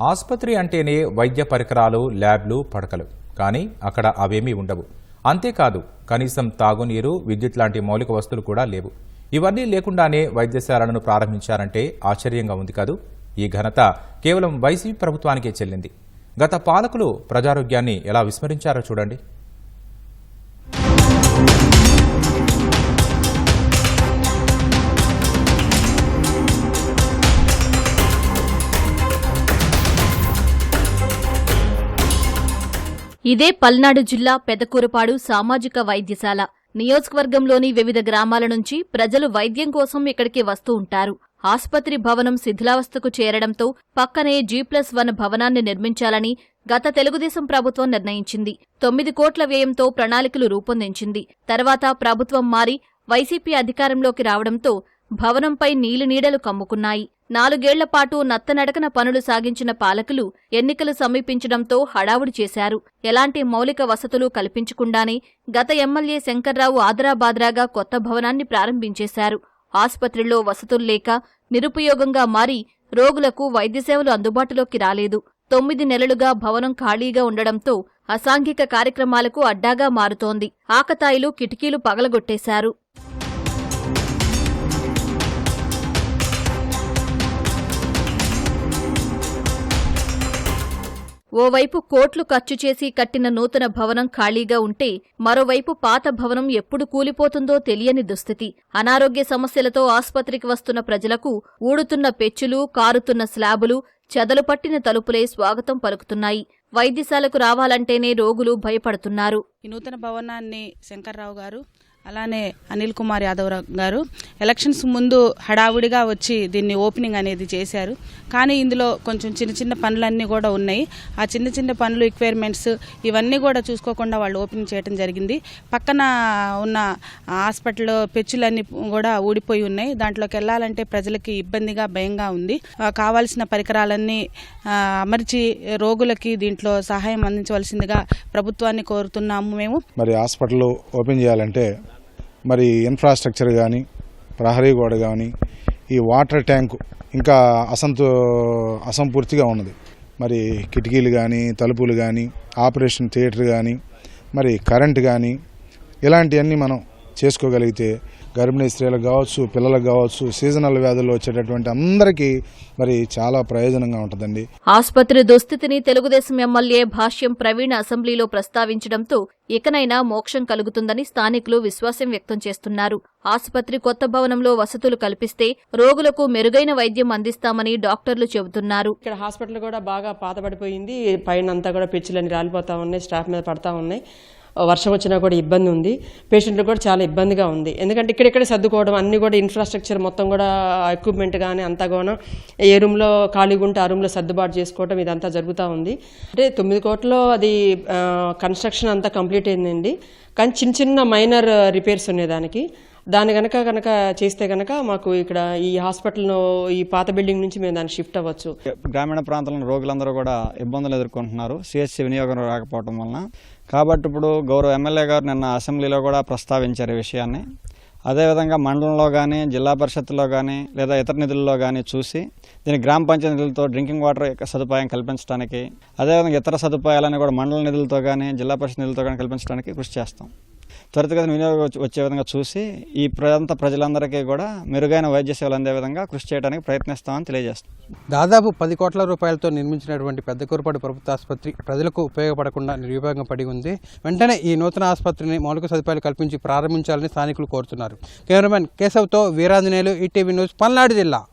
ఆసుపత్రి అంటేనే వైద్య పరికరాలు ల్యాబ్లు పడకలు. కానీ అక్కడ అవేమీ ఉండవు. అంతేకాదు కనీసం తాగునీరు విద్యుత్ లాంటి మౌలిక వస్తువులు కూడా లేవు. ఇవన్నీ లేకుండానే వైద్యశాలలను ప్రారంభించారంటే ఆశ్చర్యంగా ఉంది కాదు. ఈ ఘనత కేవలం వైసీపీ ప్రభుత్వానికే చెల్లింది. గత పాలకులు ప్రజారోగ్యాన్ని ఎలా విస్మరించారో చూడండి. ఇదే పల్నాడు జిల్లా పెదకూరపాడు సామాజిక వైద్యశాల. నియోజకవర్గంలోని వివిధ గ్రామాల నుంచి ప్రజలు వైద్యం కోసం ఇక్కడికి వస్తూ ఉంటారు. ఆసుపత్రి భవనం శిథిలావస్థకు చేరడంతో పక్కనే జీ ప్లస్ వన్ భవనాన్ని నిర్మించాలని గత తెలుగుదేశం ప్రభుత్వం నిర్ణయించింది. తొమ్మిది కోట్ల వ్యయంతో ప్రణాళికలు రూపొందించింది. తర్వాత ప్రభుత్వం మారి వైసీపీ అధికారంలోకి రావడంతో భవనంపై నీలినీడలు కమ్ముకున్నాయి. నాలుగేళ్ళపాటు నత్తనడకన పనులు సాగించిన పాలకులు ఎన్నికలు సమీపించడంతో హడావుడి చేశారు. ఎలాంటి మౌలిక వసతులు కల్పించకుండానే గత ఎమ్మెల్యే శంకర్రావు ఆదరాబాద్రాగా కొత్త భవనాన్ని ప్రారంభించేశారు. ఆసుపత్రిలో వసతులు లేక నిరుపయోగంగా మారి రోగులకు వైద్య సేవలు అందుబాటులోకి రాలేదు. తొమ్మిది నెలలుగా భవనం ఖాళీగా ఉండడంతో అసాంఘిక కార్యక్రమాలకు అడ్డాగా మారుతోంది. ఆకతాయిలు కిటికీలు పగలగొట్టేశారు. ఓవైపు కోట్లు ఖర్చు చేసి కట్టిన నూతన భవనం ఖాళీగా ఉంటే మరోవైపు పాత భవనం ఎప్పుడు కూలిపోతుందో తెలియని దుస్థితి. అనారోగ్య సమస్యలతో ఆసుపత్రికి వస్తున్న ప్రజలకు ఊడుతున్న పెచ్చులు కారుతున్న స్లాబులు చెదలు పట్టిన తలుపులే స్వాగతం పలుకుతున్నాయి. వైద్యశాలకు రావాలంటేనే రోగులు భయపడుతున్నారు. ఈ నూతన భవనాన్ని శంకర్రావు గారు అలానే అనిల్ కుమార్ యాదవ్ గారు ఎలక్షన్స్ ముందు హడావుడిగా వచ్చి దీన్ని ఓపెనింగ్ అనేది చేశారు. కానీ ఇందులో కొంచెం చిన్న చిన్న పనులన్నీ కూడా ఉన్నాయి. ఆ చిన్న చిన్న పనులు రిక్వైర్మెంట్స్ ఇవన్నీ కూడా చూసుకోకుండా వాళ్ళు ఓపెనింగ్ చేయడం జరిగింది. పక్కన ఉన్న హాస్పిటల్ పెచ్చులన్నీ కూడా ఊడిపోయి ఉన్నాయి. దాంట్లోకి వెళ్ళాలంటే ప్రజలకి ఇబ్బందిగా భయంగా ఉంది. ఆ, కావాల్సిన పరికరాలన్నీ అమర్చి రోగులకి దీంట్లో సహాయం అందించవలసిందిగా ప్రభుత్వాన్ని కోరుతున్నాము మేము. మరి హాస్పిటల్ ఓపెన్ చేయాలంటే మరి ఇన్ఫ్రాస్ట్రక్చర్ కానీ ప్రహరీ గోడ కానీ ఈ వాటర్ ట్యాంకు ఇంకా అసంతో అసంపూర్తిగా ఉన్నది. మరి కిటికీలు కానీ తలుపులు కానీ ఆపరేషన్ థియేటర్ కానీ మరి కరెంట్ కానీ ఇలాంటివన్నీ మనం చేసుకోగలిగితే గర్భిణీ స్త్రీలకు కావచ్చు పిల్లలకు కావచ్చు సీజనల్ వ్యాధులు వచ్చేటటువంటి అందరికీ మరి చాలా ప్రయోజనంగా ఉంటుందండి. ఆసుపత్రి దుస్థితిని తెలుగుదేశం ఎమ్మెల్యే భాష్యం ప్రవీణ్ అసెంబ్లీలో ప్రస్తావించడంతో ఇకనైనా మోక్షం కలుగుతుందని స్థానికులు విశ్వాసం వ్యక్తం చేస్తున్నారు. ఆసుపత్రి కొత్త భవనంలో వసతులు కల్పిస్తే రోగులకు మెరుగైన వైద్యం అందిస్తామని డాక్టర్లు చెబుతున్నారు. ఇక్కడ హాస్పిటల్ కూడా బాగా పాతబడిపోయింది. పైన అంతా కూడా పిచ్చులన్నీ రాలిపోతా ఉన్నాయి స్టాఫ్ మీద పడతా ఉన్నాయి. వర్షం వచ్చినా కూడా ఇబ్బంది ఉంది. పేషెంట్లకు కూడా చాలా ఇబ్బందిగా ఉంది. ఎందుకంటే ఇక్కడిక్కడే సర్దుకోవడం అన్నీ కూడా ఇన్ఫ్రాస్ట్రక్చర్ మొత్తం కూడా ఎక్విప్మెంట్ కానీ అంతా కూడా ఏ రూమ్లో ఖాళీగా ఉంటే ఆ రూమ్లో సర్దుబాటు చేసుకోవడం ఇదంతా జరుగుతూ ఉంది. అంటే తొమ్మిది కోట్లో అది కన్స్ట్రక్షన్ అంతా కంప్లీట్ అయిందండి. కానీ చిన్న చిన్న మైనర్ రిపేర్స్ ఉన్నాయి దానికి. దాని కనుక కనుక చేస్తే కనుక మాకు ఇక్కడ ఈ హాస్పిటల్లో ఈ పాత బిల్డింగ్ నుంచి మేము దాన్ని షిఫ్ట్ అవ్వచ్చు. గ్రామీణ ప్రాంతంలో రోగులందరూ కూడా ఇబ్బందులు ఎదుర్కొంటున్నారు. సిహెచ్సి వినియోగం రాకపోవడం వలన. కాబట్టి ఇప్పుడు గౌరవ ఎమ్మెల్యే గారు నిన్న అసెంబ్లీలో కూడా ప్రస్తావించారు ఈ విషయాన్ని. అదేవిధంగా మండలంలో కానీ జిల్లా పరిషత్లో కానీ లేదా ఇతర నిధుల్లో కానీ చూసి దీని గ్రామ పంచాయతీ నిధులతో డ్రింకింగ్ వాటర్ సదుపాయం కల్పించడానికి అదేవిధంగా ఇతర సదుపాయాలని కూడా మండల నిధులతో కానీ జిల్లా పరిషత్ నిధులతో కానీ కల్పించడానికి కృషి చేస్తాం. త్వరితగతిన వినియోగం వచ్చే- వచ్చే విధంగా చూసి ఈ ప్రాంత ప్రజలందరికీ కూడా మెరుగైన వైద్య సేవలు అందే విధంగా కృషి చేయడానికి ప్రయత్నిస్తామని తెలియజేస్తాం. దాదాపు పది కోట్ల రూపాయలతో నిర్మించినటువంటి పెద్ద కూరపాటి ప్రభుత్వ ఆసుపత్రి ప్రజలకు ఉపయోగపడకుండా నిరుపయోగం పడి ఉంది. వెంటనే ఈ నూతన ఆసుపత్రిని మౌలిక సదుపాయాలు కల్పించి ప్రారంభించాలని స్థానికులు కోరుతున్నారు. కెమెరామెన్ కేశవ్తో వీరాంజనేయులు ఈటీవీ న్యూస్ పల్నాడు జిల్లా.